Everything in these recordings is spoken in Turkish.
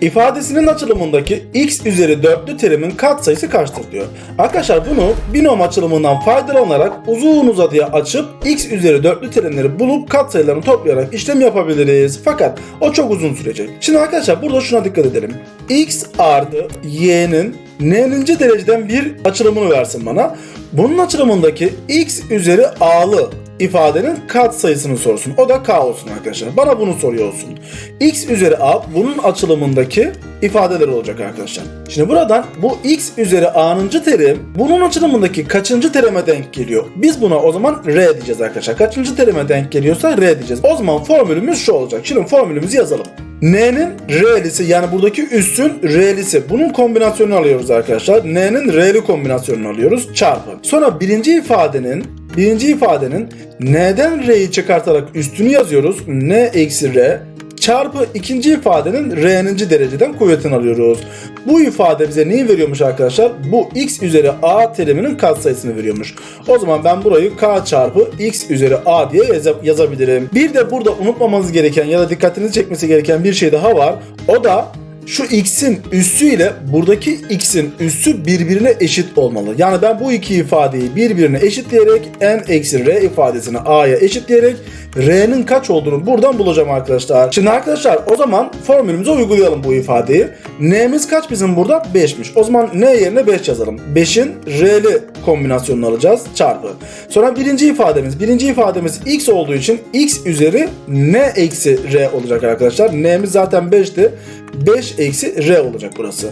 ifadesinin açılımındaki x üzeri 4'lü terimin katsayısı kaçtır diyor. Arkadaşlar bunu binom açılımından faydalanarak uzun uzadıya açıp x üzeri 4'lü terimleri bulup katsayılarını toplayarak işlem yapabiliriz. Fakat o çok uzun sürecek. Şimdi arkadaşlar burada şuna dikkat edelim. x artı y'nin n'ninci dereceden bir açılımını versin bana. Bunun açılımındaki x üzeri a'lı ifadenin kat sayısını sorsun. O da k olsun arkadaşlar. Bana bunu soruyor olsun. x üzeri a bunun açılımındaki ifadeler olacak arkadaşlar. Şimdi buradan bu x üzeri a'nıncı terim bunun açılımındaki kaçıncı terime denk geliyor? Biz buna o zaman r diyeceğiz arkadaşlar. Kaçıncı terime denk geliyorsa r diyeceğiz. O zaman formülümüz şu olacak. Şimdi formülümüzü yazalım. N'nin R'lisi yani buradaki üssün R'lisi. Bunun kombinasyonunu alıyoruz arkadaşlar. N'nin R'li kombinasyonunu alıyoruz. Çarpı. Sonra birinci ifadenin birinci ifadenin N'den R'yi çıkartarak üstünü yazıyoruz. N eksi R çarpı ikinci ifadenin R'ninci dereceden kuvvetini alıyoruz. Bu ifade bize neyi veriyormuş arkadaşlar? Bu x üzeri a teriminin katsayısını veriyormuş. O zaman ben burayı k çarpı x üzeri a diye yaza- yazabilirim. Bir de burada unutmamanız gereken ya da dikkatinizi çekmesi gereken bir şey daha var. O da şu x'in üssü ile buradaki x'in üssü birbirine eşit olmalı. Yani ben bu iki ifadeyi birbirine eşitleyerek n eksi r ifadesini a'ya eşitleyerek r'nin kaç olduğunu buradan bulacağım arkadaşlar. Şimdi arkadaşlar o zaman formülümüze uygulayalım bu ifadeyi. n'miz kaç bizim burada? 5'miş. O zaman n yerine 5 yazalım. 5'in r'li kombinasyonunu alacağız çarpı. Sonra birinci ifademiz. Birinci ifademiz x olduğu için x üzeri n eksi r olacak arkadaşlar. n'miz zaten 5'ti. 5 eksi r olacak burası.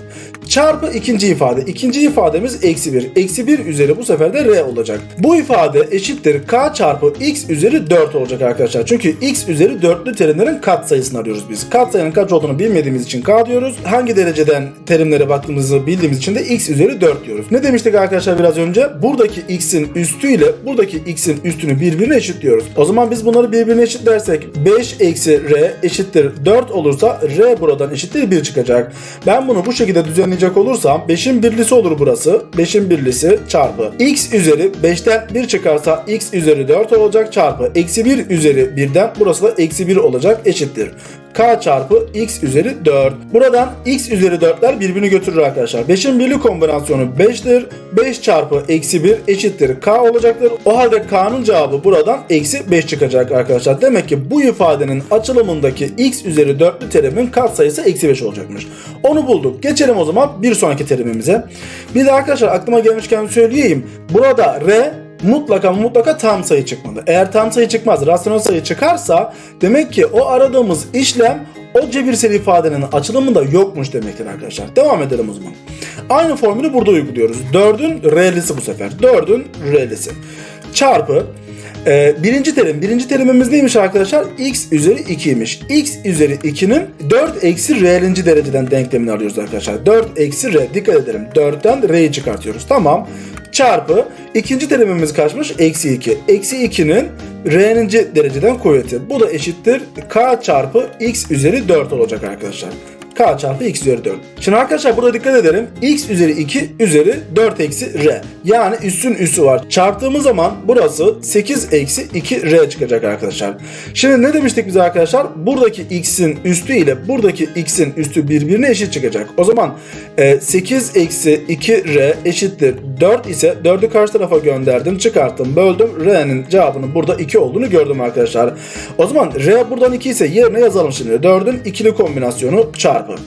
Çarpı ikinci ifade. İkinci ifademiz eksi 1. Eksi 1 üzeri bu sefer de r olacak. Bu ifade eşittir k çarpı x üzeri 4 olacak arkadaşlar. Çünkü x üzeri 4'lü terimlerin kat sayısını arıyoruz biz. Kat sayının kaç olduğunu bilmediğimiz için k diyoruz. Hangi dereceden terimlere baktığımızı bildiğimiz için de x üzeri 4 diyoruz. Ne demiştik arkadaşlar biraz önce? Buradaki x'in üstü ile buradaki x'in üstünü birbirine eşitliyoruz. O zaman biz bunları birbirine eşitlersek 5 eksi r eşittir 4 olursa r buradan eşittir 1 çıkacak. Ben bunu bu şekilde düzenleyecek olursam 5'in birlisi olur burası. 5'in birlisi çarpı. x üzeri 5'ten 1 çıkarsa x üzeri 4 olacak çarpı. Eksi 1 üzeri 1'den burası da eksi 1 olacak eşittir. K çarpı x üzeri 4. Buradan x üzeri 4'ler birbirini götürür arkadaşlar. 5'in birli kombinasyonu 5'tir. 5 çarpı eksi 1 eşittir k olacaktır. O halde k'nın cevabı buradan eksi 5 çıkacak arkadaşlar. Demek ki bu ifadenin açılımındaki x üzeri 4'lü terimin katsayısı eksi 5 olacakmış. Onu bulduk. Geçelim o zaman bir sonraki terimimize. Bir de arkadaşlar aklıma gelmişken söyleyeyim. Burada r mutlaka mutlaka tam sayı çıkmalı. Eğer tam sayı çıkmaz, rasyonel sayı çıkarsa demek ki o aradığımız işlem o cebirsel ifadenin açılımında yokmuş demektir arkadaşlar. Devam edelim o zaman. Aynı formülü burada uyguluyoruz. 4'ün r'lisi bu sefer. 4'ün r'lisi. Çarpı ee, birinci terim. Birinci terimimiz neymiş arkadaşlar? x üzeri 2'ymiş. x üzeri 2'nin 4 eksi r'linci dereceden denklemini alıyoruz arkadaşlar. 4 eksi r. Dikkat edelim. 4'ten r'yi çıkartıyoruz. Tamam. Çarpı ikinci terimimiz kaçmış? Eksi 2. Eksi 2'nin r'ninci dereceden kuvveti. Bu da eşittir k çarpı x üzeri 4 olacak arkadaşlar k çarpı x üzeri 4. Şimdi arkadaşlar burada dikkat edelim. x üzeri 2 üzeri 4 eksi r. Yani üstün üssü var. Çarptığımız zaman burası 8 eksi 2 r çıkacak arkadaşlar. Şimdi ne demiştik biz arkadaşlar? Buradaki x'in üstü ile buradaki x'in üstü birbirine eşit çıkacak. O zaman e, 8 eksi 2 r eşittir 4 ise 4'ü karşı tarafa gönderdim çıkarttım böldüm. r'nin cevabının burada 2 olduğunu gördüm arkadaşlar. O zaman r buradan 2 ise yerine yazalım şimdi. 4'ün ikili kombinasyonu çarpı çarpı.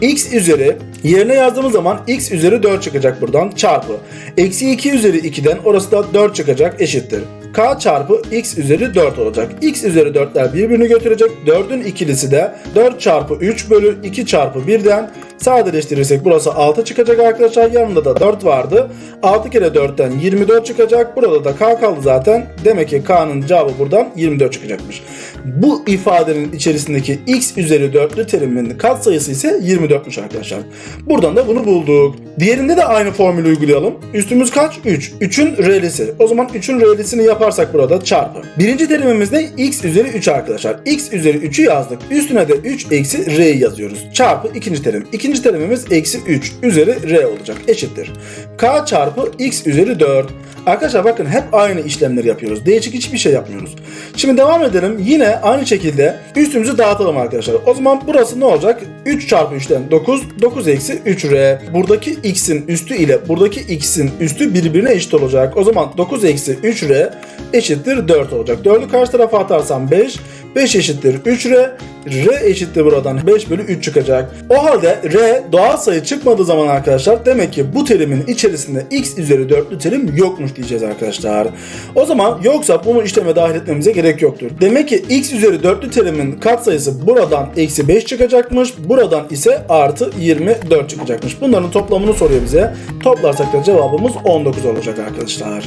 x üzeri yerine yazdığımız zaman x üzeri 4 çıkacak buradan çarpı. Eksi 2 üzeri 2'den orası da 4 çıkacak eşittir. k çarpı x üzeri 4 olacak. x üzeri 4'ler birbirini götürecek. 4'ün ikilisi de 4 çarpı 3 bölü 2 çarpı 1'den sadeleştirirsek burası 6 çıkacak arkadaşlar. Yanında da 4 vardı. 6 kere 4'ten 24 çıkacak. Burada da k kaldı zaten. Demek ki k'nın cevabı buradan 24 çıkacakmış. Bu ifadenin içerisindeki x üzeri 4'lü terimin katsayısı ise 24'müş arkadaşlar. Buradan da bunu bulduk. Diğerinde de aynı formülü uygulayalım. Üstümüz kaç? 3. 3'ün r'lisi. O zaman 3'ün r'lisini yaparsak burada çarpı. Birinci terimimiz ne? x üzeri 3 arkadaşlar. x üzeri 3'ü yazdık. Üstüne de 3 eksi r'yi yazıyoruz. Çarpı ikinci terim. İkinci terimimiz eksi 3 üzeri r olacak. Eşittir. k çarpı x üzeri 4. Arkadaşlar bakın hep aynı işlemleri yapıyoruz. Değişik hiçbir şey yapmıyoruz. Şimdi devam edelim. Aynı şekilde üstümüzü dağıtalım arkadaşlar. O zaman burası ne olacak? 3 çarpı 3'ten 9, 9 eksi 3R. Buradaki x'in üstü ile buradaki x'in üstü birbirine eşit olacak. O zaman 9 eksi 3R eşittir 4 olacak. 4'ü karşı tarafa atarsam 5, 5 eşittir 3R, R eşittir buradan 5 bölü 3 çıkacak. O halde R doğal sayı çıkmadığı zaman arkadaşlar demek ki bu terimin içerisinde x üzeri 4'lü terim yokmuş diyeceğiz arkadaşlar. O zaman yoksa bunu işleme dahil etmemize gerek yoktur. Demek ki x üzeri 4'lü terimin katsayısı buradan eksi 5 çıkacakmış. Buradan ise artı 24 çıkacakmış. Bunların toplamını soruyor bize. Toplarsak da cevabımız 19 olacak arkadaşlar.